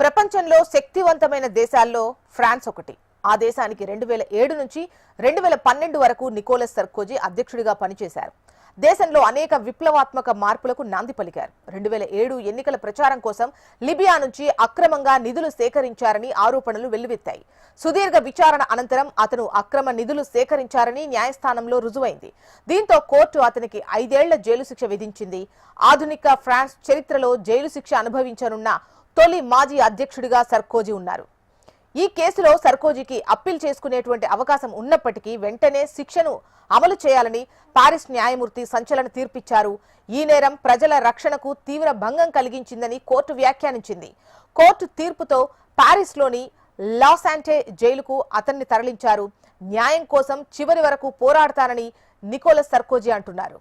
ప్రపంచంలో శక్తివంతమైన దేశాల్లో ఫ్రాన్స్ ఒకటి. ఆ దేశానికి రెండు వేల ఏడు నుంచి రెండు వేల పన్నెండు వరకు నికోలస్ సర్కోజీ అధ్యక్షుడిగా పనిచేశారు. దేశంలో అనేక విప్లవాత్మక మార్పులకు నాంది పలికారు. రెండు వేల ఏడు ఎన్నికల ప్రచారం కోసం లిబియా నుంచి అక్రమంగా నిధులు సేకరించారని ఆరోపణలు వెల్లువెత్తాయి. సుదీర్ఘ విచారణ అనంతరం అతను అక్రమ నిధులు సేకరించారని న్యాయస్థానంలో రుజువైంది. దీంతో కోర్టు అతనికి ఐదేళ్ళ జైలు శిక్ష విధించింది. ఆధునిక ఫ్రాన్స్ చరిత్రలో జైలు శిక్ష అనుభవించనున్న తొలి మాజీ అధ్యక్షుడిగా సర్కోజీ ఉన్నారు. ఈ కేసులో సర్కోజీకి అప్పీల్ చేసుకునేటువంటి అవకాశం ఉన్నప్పటికీ వెంటనే శిక్షను అమలు చేయాలని పారిస్ న్యాయమూర్తి సంచలన తీర్పిచ్చారు. ఈ నేరం ప్రజల రక్షణకు తీవ్ర భంగం కలిగించిందని కోర్టు వ్యాఖ్యానించింది. కోర్టు తీర్పుతో పారిస్లోని లాసాంటే జైలుకు అతన్ని తరలించారు. న్యాయం కోసం చివరి వరకు పోరాడతానని నికోలస్ సర్కోజీ అంటున్నారు.